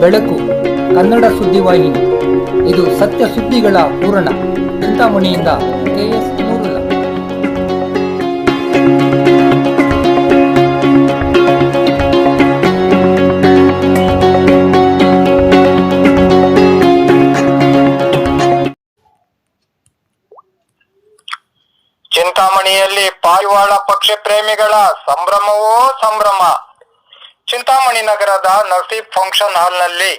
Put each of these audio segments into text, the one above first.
ಬೆಳಕು, ಕನ್ನಡ ಸುದ್ದಿವಾಹಿನಿ ಇದು ಸತ್ಯ ಸುದ್ದಿಗಳ ಪೂರಣ ಚಿಂತಾಮಣಿಯಿಂದ ಕೆಎಸ್ ಚಿಂತಾಮಣಿಯಲ್ಲಿ ಪಾರಿವಾಳ ಪಕ್ಷಿ ಪ್ರೇಮಿಗಳ ಸಂಭ್ರಮವೋ ಸಂಭ್ರಮ? ಚಿಂತಾಮಣಿ ನಗರದ ನಸೀಬ್ ಫಂಕ್ಷನ್ ಹಾಲ್ನಲ್ಲಿ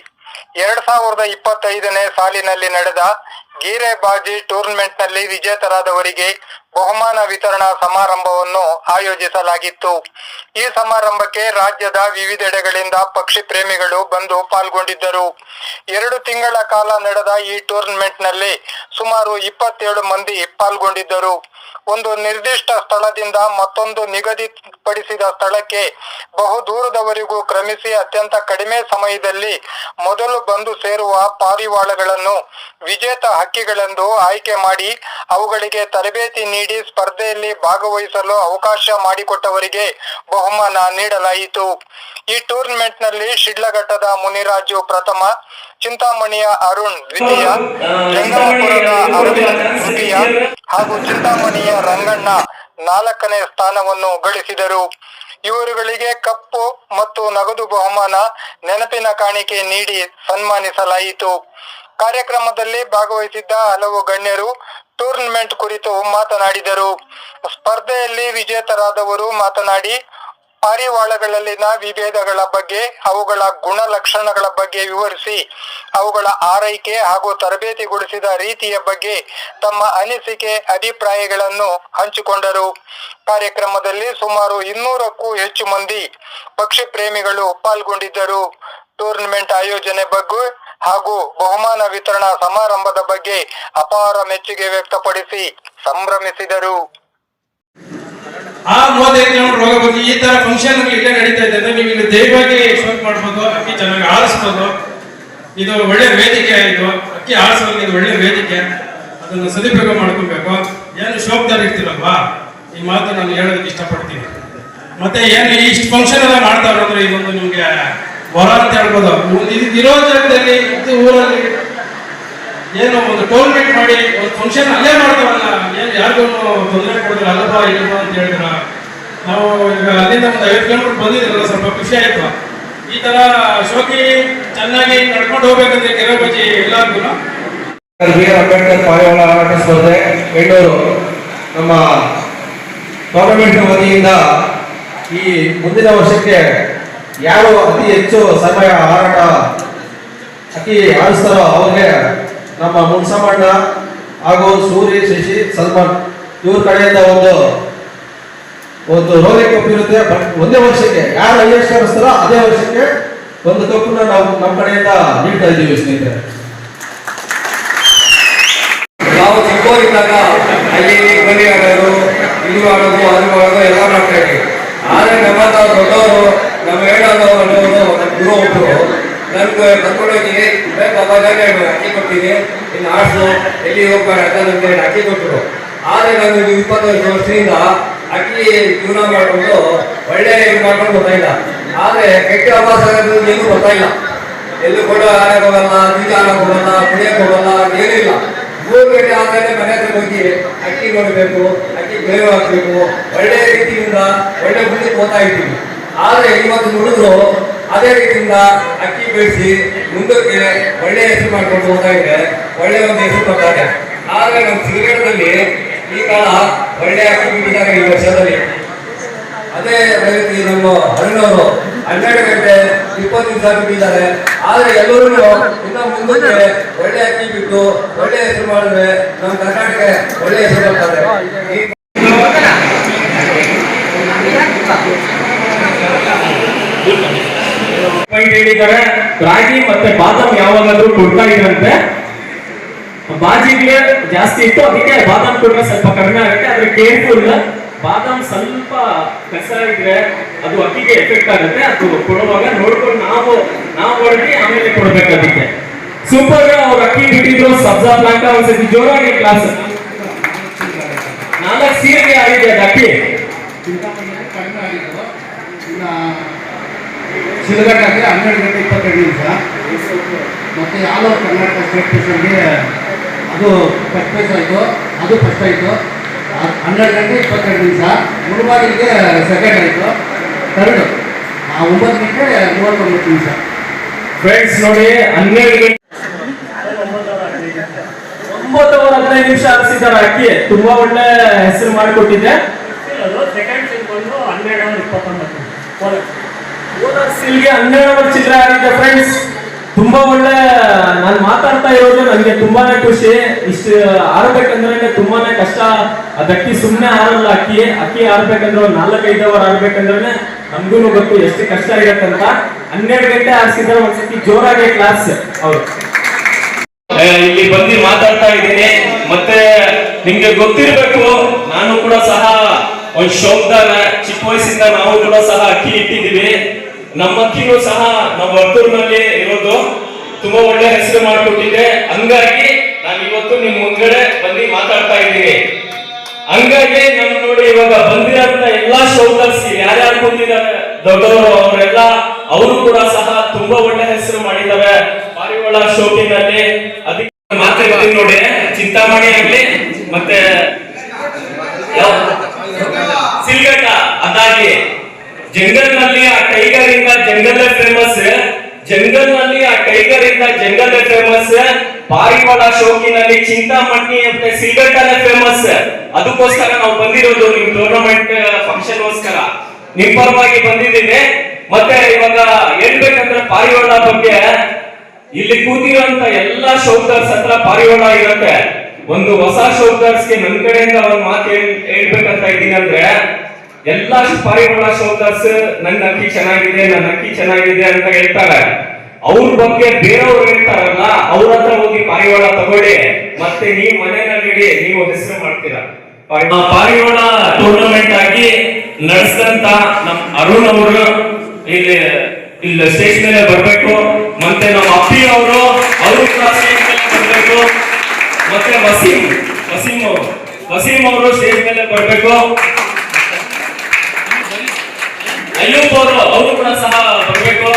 ಎರಡ್ ಸಾವಿರದ ಇಪ್ಪತ್ತೈದನೇ ಸಾಲಿನಲ್ಲಿ ನಡೆದ ಗೀರೆಬಾಜಿ ಟೂರ್ನಮೆಂಟ್ನಲ್ಲಿ ವಿಜೇತರಾದವರಿಗೆ ಬಹುಮಾನ ವಿತರಣಾ ಸಮಾರಂಭವನ್ನು ಆಯೋಜಿಸಲಾಗಿತ್ತು. ಈ ಸಮಾರಂಭಕ್ಕೆ ರಾಜ್ಯದ ವಿವಿಧೆಡೆಗಳಿಂದ ಪಕ್ಷಿ ಪ್ರೇಮಿಗಳು ಬಂದು ಪಾಲ್ಗೊಂಡಿದ್ದರು. ಎರಡು ತಿಂಗಳ ಕಾಲ ನಡೆದ ಈ ಟೂರ್ನಮೆಂಟ್ನಲ್ಲಿ ಸುಮಾರು ಇಪ್ಪತ್ತೇಳು ಮಂದಿ ಪಾಲ್ಗೊಂಡಿದ್ದರು. ಒಂದು ನಿರ್ದಿಷ್ಟ ಸ್ಥಳದಿಂದ ಮತ್ತೊಂದು ನಿಗದಿಪಡಿಸಿದ ಸ್ಥಳಕ್ಕೆ ಬಹು ದೂರದವರೆಗೂ ಕ್ರಮಿಸಿ ಅತ್ಯಂತ ಕಡಿಮೆ ಸಮಯದಲ್ಲಿ ಮೊದಲು ಬಂದು ಸೇರುವ ಪಾರಿವಾಳಗಳನ್ನು, ವಿಜೇತ ಹಕ್ಕಿಗಳೆಂದು ಆಯ್ಕೆ ಮಾಡಿ ಅವುಗಳಿಗೆ ತರಬೇತಿ ನೀಡಿ ಸ್ಪರ್ಧೆಯಲ್ಲಿ ಭಾಗವಹಿಸಲು ಅವಕಾಶ ಮಾಡಿಕೊಟ್ಟವರಿಗೆ ಬಹುಮಾನ ನೀಡಲಾಯಿತು. ಈ ಟೂರ್ನಮೆಂಟ್ನಲ್ಲಿ ಶಿಡ್ಲಘಟ್ಟದ ಮುನಿರಾಜು ಪ್ರಥಮ ಚಿಂತಾಮಣಿಯ ಅರುಣ್ ದ್ವಿತೀಯ ಜಂಗಮಪುರದ ಅರವಿಂದ್ ತೃತೀಯ ಹಾಗೂ ಚಿಂತಾಮಣಿಯ ರಂಗಣ್ಣ ನಾಲ್ಕನೇ ಸ್ಥಾನವನ್ನು ಗಳಿಸಿದರು. ಇವರುಗಳಿಗೆ ಕಪ್ಪು ಮತ್ತು ನಗದು ಬಹುಮಾನ ನೆನಪಿನ ಕಾಣಿಕೆ ನೀಡಿ ಸನ್ಮಾನಿಸಲಾಯಿತು. ಕಾರ್ಯಕ್ರಮದಲ್ಲಿ ಭಾಗವಹಿಸಿದ್ದ ಹಲವು ಗಣ್ಯರು ಟೂರ್ನಮೆಂಟ್ ಕುರಿತು ಮಾತನಾಡಿದರು. ಸ್ಪರ್ಧೆಯಲ್ಲಿ ವಿಜೇತರಾದವರು ಮಾತನಾಡಿ ಪಾರಿವಾಳಗಳಲ್ಲಿನ ವಿಭೇದಗಳ ಬಗ್ಗೆ, ಅವುಗಳ ಗುಣಲಕ್ಷಣಗಳ ಬಗ್ಗೆ ವಿವರಿಸಿ, ಅವುಗಳ ಆರೈಕೆ ಹಾಗೂ ತರಬೇತಿಗೊಳಿಸಿದ ರೀತಿಯ ಬಗ್ಗೆ ತಮ್ಮ ಅನಿಸಿಕೆ, ಅಭಿಪ್ರಾಯಗಳನ್ನು ಹಂಚಿಕೊಂಡರು. ಕಾರ್ಯಕ್ರಮದಲ್ಲಿ ಸುಮಾರು ಇನ್ನೂರಕ್ಕೂ ಹೆಚ್ಚು ಮಂದಿ ಪಕ್ಷಿ ಪ್ರೇಮಿಗಳು ಪಾಲ್ಗೊಂಡಿದ್ದರು. ಟೂರ್ನಮೆಂಟ್ ಆಯೋಜನೆ ಬಗ್ಗೆ ಹಾಗೂ ಬಹುಮಾನ ವಿತರಣಾ ಸಮಾರಂಭದ ಬಗ್ಗೆ ಅಪಾರ ಮೆಚ್ಚುಗೆ ವ್ಯಕ್ತಪಡಿಸಿ ಸಂಭ್ರಮಿಸಿದರು. ಆ ಮೂವತ್ತೈದು ರೋಗ ಬಂದು ಈ ತರ ಫಂಕ್ಷನ್ ಇಲ್ಲೇ ನಡೀತಾ ಇದೆ. ಅಂದ್ರೆ ನೀವು ಇಲ್ಲಿ ದಯವಾಗಿ ಎಕ್ಸ್ಪೆಕ್ಟ್ ಮಾಡ್ಬೋದು, ಅಕ್ಕಿ ಚೆನ್ನಾಗಿ ಆರಿಸ್ಬೋದು. ಇದು ಒಳ್ಳೆ ವೇದಿಕೆ ಇದು. ಅಕ್ಕಿ ಆರಿಸೋದು ಇದು ಒಳ್ಳೆ ವೇದಿಕೆ. ಅದನ್ನು ಸದುಪಯೋಗ ಮಾಡ್ಕೊಬೇಕು. ಏನು ಶೋಭದಲ್ಲಿ ಇರ್ತೀರಲ್ವಾ? ಈ ಮಾತು ನಾನು ಹೇಳೋದಕ್ಕೆ ಇಷ್ಟಪಡ್ತೀನಿ. ಮತ್ತೆ ಏನು ಇಷ್ಟು ಫಂಕ್ಷನ್ ಎಲ್ಲ ಮಾಡ್ತಾ ಇರೋದ್ರೆ ಇದೊಂದು ನಿಮ್ಗೆ ವರ ಅಂತ ಹೇಳ್ಬೋದು. ಇರೋ ಜಾಗದಲ್ಲಿ ಊರಲ್ಲಿ ಏನು ಒಂದು ಟೋರ್ನಮೆಂಟ್ ಮಾಡಿ, ಒಂದು ಫಂಕ್ಷನ್ ಅಲ್ಲೇ ಮಾಡ್ತಾವಲ್ಲ ಏನು ಯಾರಿಗೂ ತೊಂದರೆ ಕೊಡಿದ್ರೆ ಅಲ್ಲಪ್ಪ ಇಲ್ಲಪ್ಪ ಅಂತ ಹೇಳಿದ್ರ ನಾವು ಈಗ ಅಲ್ಲಿಂದ ಒಂದು ಐವತ್ತು ಕಿಲೋಮೀಟರ್ ಬಂದಿದ್ರಲ್ಲ ಸ್ವಲ್ಪ ಖುಷಿ ಆಯ್ತು. ಈ ತರ ಶೋಕಿ ಚೆನ್ನಾಗಿ ನಡ್ಕೊಂಡು ಹೋಗ್ಬೇಕಂದ್ರೆ ಗಿರಬಜಿ ಎಲ್ಲರಿಗೂ ಬಿ ಆರ್ ಅಂಬೇಡ್ಕರ್ ಪಾರಿವಾಳ ಆಟ ಸ್ಪರ್ಧೆ, ಬೆಂಗಳೂರು. ನಮ್ಮ ಟೂರ್ನಮೆಂಟ್ ವತಿಯಿಂದ ಈ ಮುಂದಿನ ವರ್ಷಕ್ಕೆ ಯಾರು ಅತಿ ಹೆಚ್ಚು ಸಮಯ ಹಾರಾಟ, ಅತಿ ಆಡಿಸ್ತಾರೋ ಅವ್ರಿಗೆ ನಮ್ಮ ಮುನ್ಸಮಣ್ಣ ಹಾಗೂ ಸೂರಿ ಶಶಿ ಸಲ್ಮಾನ್ ಇವ್ರ ಕಡೆಯಿಂದ ಒಂದು ಒಂದು ರೋಲಿ ಕಪ್ ಇರುತ್ತೆ. ಒಂದೇ ವರ್ಷಕ್ಕೆ, ಯಾರು ಹೈಯೆಸ್ಟ್ ಕರೆಸ್ತಾರೋ ಅದೇ ವರ್ಷಕ್ಕೆ ಒಂದು ಕಪ್ಪನ್ನ ನಾವು ನಮ್ಮ ಕಡೆಯಿಂದ ನೀಡ್ತಾ ಇದ್ದೀವಿ ಸ್ನೇಹಿತರೆ. ನಾವು ಚಿಕ್ಕವರಿದ್ದಾಗ ಅಲ್ಲಿ ಬಲಿ ಆಡೋದು ಇದು ಆಡೋದು ಅದು ಆಡೋದು ಎಲ್ಲ ಮಾಡ್ತಾ ಇದ್ವಿ. ಆದರೆ ನಮ್ಮಂತ ದೊಡ್ಡವರು, ನಮ್ಮ ಹೇಳೋದು ಅನ್ನೋದು ನಮ್ಮ ಗುರು ಒಬ್ಬರು ನನ್ಗೆ ಕರ್ಕೊಂಡೋಗಿ ಬಾಬಾ ನಾನು ಅಕ್ಕಿ ಕೊಡ್ತೀನಿ. ಇನ್ನು ಆಡ್ಸು ಎಲ್ಲಿ ಹೋಗ್ಬಾರ ಅಂತ ನಮಗೆ ಅಕ್ಕಿ ಕೊಟ್ಟರು ಆದರೆ ನಾನು ಇದು ಇಪ್ಪತ್ತೈದು ವರ್ಷದಿಂದ ಅಕ್ಕಿ ಜೀವನ ಮಾಡಿಕೊಂಡು ಒಳ್ಳೆ ಇದು ಮಾಡ್ಕೊಂಡು ಗೊತ್ತಾಯಿಲ್ಲ ಆದರೆ ಕೆಟ್ಟ ಅಭ್ಯಾಸ ಏನೂ ಗೊತ್ತಾಯಿಲ್ಲ ಎಲ್ಲೂ ಕೂಡ ಆಡಕ್ಕೆ ಹೋಗಲ್ಲ ಬೀಜ ಆಡಕ್ಕೆ ಹೋಗಲ್ಲ ಕುಡಿಯಕ್ಕೆ ಹೋಗಲ್ಲ ಏನಿಲ್ಲ ಮೂರು ಗಂಟೆ ಆದಮೇಲೆ ಮನೆ ಹತ್ರ ಹೋಗಿ ಅಕ್ಕಿ ನೋಡಬೇಕು, ಅಕ್ಕಿ ಬೇವು ಹಾಕಬೇಕು. ಒಳ್ಳೆ ರೀತಿಯಿಂದ ಒಳ್ಳೆ ಬುದ್ಧಿ ಹೋಗ್ತಾ ಇದ್ದೀವಿ. ಆದರೆ ಇವತ್ತು ನುಡಿದ್ರು ಅದೇ ರೀತಿಯಿಂದ ಅಕ್ಕಿ ಬೆಳೆಸಿ ಮುಂದಕ್ಕೆ ಒಳ್ಳೆಯ ಹೆಸರು ಮಾಡ್ಕೊಂಡು ಹೋಗ್ತಾ ಇದೆ. ಒಳ್ಳೆ ಒಂದು ಹೆಸರು ಕೊಡ್ತಾರೆ. ಆದರೆ ನಮ್ಮ ಸಿಗರೇಟ್ನಲ್ಲಿ ಈ ಕಾಲ ಒಳ್ಳೆ ಅಕ್ಕಿ ಬಿಟ್ಟಿದ್ದಾರೆ ಈ ವರ್ಷದಲ್ಲಿ. ಅದೇ ರೀತಿ ನಮ್ಮ ಹಣ್ಣವರು ಹನ್ನೆರಡು ಗಂಟೆ ಇಪ್ಪತ್ತು ನಿಮಿಷ ಬಿಟ್ಟಿದ್ದಾರೆ. ಆದರೆ ಎಲ್ಲರೂ ಇನ್ನ ಮುಂದಕ್ಕೆ ಒಳ್ಳೆ ಅಕ್ಕಿ ಬಿಟ್ಟು ಒಳ್ಳೆ ಹೆಸರು ಮಾಡಿದ್ರೆ ನಮ್ಮ ಕರ್ನಾಟಕ ಒಳ್ಳೆ ಹೆಸರು ಬರ್ತಾರೆ ಪಾಯಿಂಟ್ ಹೇಳಿದ್ದಾರೆ. ರಾಗಿ ಮತ್ತೆ ಬಾದಾಮ್ ಯಾವಾಗಾದ್ರೂ ಕೊಡ್ತಾ ಇದ್ರಂತೆ. ಬಾಜಿಗೆ ಜಾಸ್ತಿ ಇತ್ತು. ಅದಕ್ಕೆ ಬಾದಾಮ್ ಕೊಟ್ರೆ ಸ್ವಲ್ಪ ಕಡಿಮೆ ಆಗುತ್ತೆ. ಆದ್ರೆ ಕೇರ್ಫುಲ್ ಬಾದಾಮ್ ಸ್ವಲ್ಪ ಕಸ ಇದ್ರೆ ಅದು ಅಕ್ಕಿಗೆ ಎಫೆಕ್ಟ್ ಆಗುತ್ತೆ. ಅದು ಕೊಡುವಾಗ ನೋಡ್ಕೊಂಡು ನಾವು ನಾವು ಹೊರಡಿ ಆಮೇಲೆ ಕೊಡ್ಬೇಕು ಅದಕ್ಕೆ. ಸೂಪರ್ ಅವ್ರ ಅಕ್ಕಿ ಬಿಟ್ಟಿದ್ರು. ಸಬ್ಜಾ ಪ್ಲಾಂಟ್ ಒಂದ್ಸತಿ ಜೋರಾಗಿ ಕ್ಲಾಸ್ ನಾಲ್ಕು ಸೀರೆಗೆ ಆಗಿದೆ ಅಕ್ಕಿ. ಶಿಲಘಟ್ಟಗೆ ಹನ್ನೆರಡು ಗಂಟೆ ಇಪ್ಪತ್ತೆರಡು ನಿಮಿಷ. ಮತ್ತು ಆಲ್ ಓವರ್ ಕರ್ನಾಟಕ ಸ್ಟೇಟ್ ಫೇಸಲ್ಗೆ ಅದು ಫಸ್ಟ್ ಪ್ಲೇಸ್ ಆಯಿತು ಅದು ಫಸ್ಟ್ ಆಯಿತು. ಹನ್ನೆರಡು ಗಂಟೆ ಇಪ್ಪತ್ತೆರಡು ನಿಮಿಷ. ಮುಳುಬಾಗಿಲಿಗೆ ಸೆಕೆಂಡ್ ಆಯಿತು. ಥರ್ಡ್ ಒಂಬತ್ತು ಗಂಟೆ ಮೂವತ್ತೊಂಬತ್ತು ನಿಮಿಷ. ಫ್ರೆಂಡ್ಸ್ ನೋಡಿ ಹನ್ನೆರಡು ಗಂಟೆ ಒಂಬತ್ತುವರೆ ಹದಿನೈದು ನಿಮಿಷ ಆರಿಸಿದ್ದಾರೆ ಅಕ್ಕಿ. ತುಂಬಾ ಒಳ್ಳೆ ಹೆಸರು ಮಾಡಿಕೊಟ್ಟಿದೆ ಸೆಕೆಂಡ್ ಸಿಕ್ಕೊಂಡು ಬಂದು ಹನ್ನೆರಡು ಇಪ್ಪತ್ತೊಂಬತ್ತು. ಸಿಲ್ಗೆ ಹನ್ನೆರಡು ಚಿತ್ರ ಆಗಿದೆ ಫ್ರೆಂಡ್ಸ್ ತುಂಬಾ ಒಳ್ಳೆ, ನಾನು ಮಾತಾಡ್ತಾ ಇರೋದು ನನಗೆ ತುಂಬಾನೇ ಖುಷಿ. ಇಷ್ಟು ಆರ್ಬೇಕಂದ್ರೆ ತುಂಬಾನೇ ಕಷ್ಟ. ಅದ್ ಅಕ್ಕಿ ಸುಮ್ಮನೆ ಆರಲ್ಲ ಅಕ್ಕಿ ಅಕ್ಕಿ ಆರ್ಬೇಕಂದ್ರೆ ಒಂದು ನಾಲ್ಕೈದು ಅವರ್ ಆರ್ಬೇಕಂದ್ರೆ ನಮ್ಗೂ ಗೊತ್ತು ಎಷ್ಟು ಕಷ್ಟ ಇರತ್ತಂತ ಹನ್ನೆರಡು ಗಂಟೆ ಆರಿಸಿದ್ರೆ ಒಂದ್ಸತಿ ಜೋರಾಗಿ ಕ್ಲಾಸ್ ಹೌದು ಇಲ್ಲಿ ಬಂದು ಮಾತಾಡ್ತಾ ಇದ್ದೀನಿ. ಮತ್ತೆ ನಿಮ್ಗೆ ಗೊತ್ತಿರ್ಬೇಕು, ನಾನು ಕೂಡ ಸಹ ಒಂದ್ ಶೋಕ್ದಾಗ ಚಿಕ್ಕ ವಯಸ್ಸಿಂದ ನಾವು ಕೂಡ ಸಹ ಅಕ್ಕಿ ಇಟ್ಟಿದ್ದೀವಿ. ನಮ್ಮ ಸಹ ನಮ್ಮ ವರ್ತೂರ್ನಲ್ಲಿ ಇರೋದು. ತುಂಬಾ ಒಳ್ಳೆ ಹೆಸರು ಮಾಡಿಕೊಟ್ಟಿದೆ ಹಂಗಾಗಿ ನಾನು ಇವತ್ತು ನಿಮ್ ಮುಂದ್ಗಡೆ ಬಂದು ಮಾತಾಡ್ತಾ ಇದ್ದೀನಿ. ಹಂಗಾಗಿ ನಾನು ನೋಡಿ ಇವಾಗ ಬಂದಿರೋಂತ ಎಲ್ಲಾ ಶೌಟರ್ಸ್ ಯಾರ್ಯಾರು ಬಂದಿದ್ದಾರೆ, ದೊಡ್ಡವರು ಅವರೆಲ್ಲ, ಅವರು ಕೂಡ ಸಹ ತುಂಬಾ ಒಳ್ಳೆ ಹೆಸರು ಮಾಡಿದ್ದಾರೆ. ಪಾರಿವಾಳ ಶೋಕಿನಲ್ಲಿ. ಅದಕ್ಕೆ ಮಾತಾಡ್ತೀನಿ ನೋಡಿ. ಚಿಂತಾಮಣಿ ಆಗ್ಲಿ, ಮತ್ತೆ ಸಿಲ್ಗಟ್ಟ ಅದಾಗಿ ಜಂಗಲ್ನಲ್ಲಿ ಆ ಟೈಗರ್ ಇಂದ ಜಂಗಲ್ ಫೇಮಸ್ ಜಂಗಲ್ನಲ್ಲಿ ಆ ಟೈಗರ್ ಇಂದ ಜಂಗಲ್ ಫೇಮಸ್ ಪಾರಿವಾಳ ಶೋಕಿನಲ್ಲಿ ಚಿಂತಾಮಣಿ ಅಂತ ಸಿಲ್ಗಟ್ಟನೇ ಫೇಮಸ್. ಅದಕ್ಕೋಸ್ಕರ ನಾವು ಬಂದಿರೋದು ನಿಮ್ ಟೂರ್ನಮೆಂಟ್ ಫಂಕ್ಷನ್ ಗೋಸ್ಕರ ನಿಮ್ ಪರವಾಗಿ ಬಂದಿದ್ದೀನಿ. ಮತ್ತೆ ಇವಾಗ ಹೇಳ್ಬೇಕಂದ್ರೆ ಪಾರಿವಾಳ ಬಗ್ಗೆ ಇಲ್ಲಿ ಕೂತಿರೋಂತ ಎಲ್ಲಾ ಶೋಕರ್ಸ್ ಹತ್ರ ಪಾರಿವಾಳ ಇರುತ್ತೆ. ಒಂದು ಹೊಸ ಶೋಕರ್ಸ್ಗೆ ನನ್ ಕಡೆಯಿಂದ ಒಂದ್ ಮಾತು ಹೇಳ್- ಹೇಳ್ಬೇಕಂತ ಇದ್ದೀನಿ ಅಂದ್ರೆ ಎಲ್ಲಾ ಪಾರಿವಾಳ ಸೋದರ್ಸ್ ನನ್ನ ಅಕ್ಕಿ ಚೆನ್ನಾಗಿದೆ ನನ್ನ ಅಕ್ಕಿ ಚೆನ್ನಾಗಿದೆ ಅಂತ ಹೇಳ್ತಾರೆ. ಅವ್ರ ಬಗ್ಗೆ ಬೇರೆಯವ್ರು ಹೇಳ್ತಾರಲ್ಲ, ಅವ್ರ ಹತ್ರ ಹೋಗಿ ಪಾರಿವಾಳ ತಗೊಳ್ಳಿ. ಮತ್ತೆ ನೀ ಮನೆಯಲ್ಲಿ ನೀವು ಹೆಸರು ಮಾಡ್ತೀರಾ. ಪಾರಿವಾಳ ಟೂರ್ನಮೆಂಟ್ ಆಗಿ ನಡೆಸಿದಂತ ನಮ್ ಅರುಣ್ ಅವರು ಇಲ್ಲಿ ಇಲ್ಲಿ ಸ್ಟೇಜ್ ಮೇಲೆ ಬರ್ಬೇಕು. ಮತ್ತೆ ನಮ್ಮ ಅಪ್ಪಿ ಅವರು ಅವರು ಬರ್ಬೇಕು. ಮತ್ತೆ ವಸೀಂ ವಸೀಂ ಅವರು ವಸೀಂ ಅವರು ಸ್ಟೇಜ್ ಮೇಲೆ ಬರ್ಬೇಕು. ಅಯ್ಯಪ್ಪ ಅವರು ಅವರು ಕೂಡ ಸಹ ಬರಬೇಕು.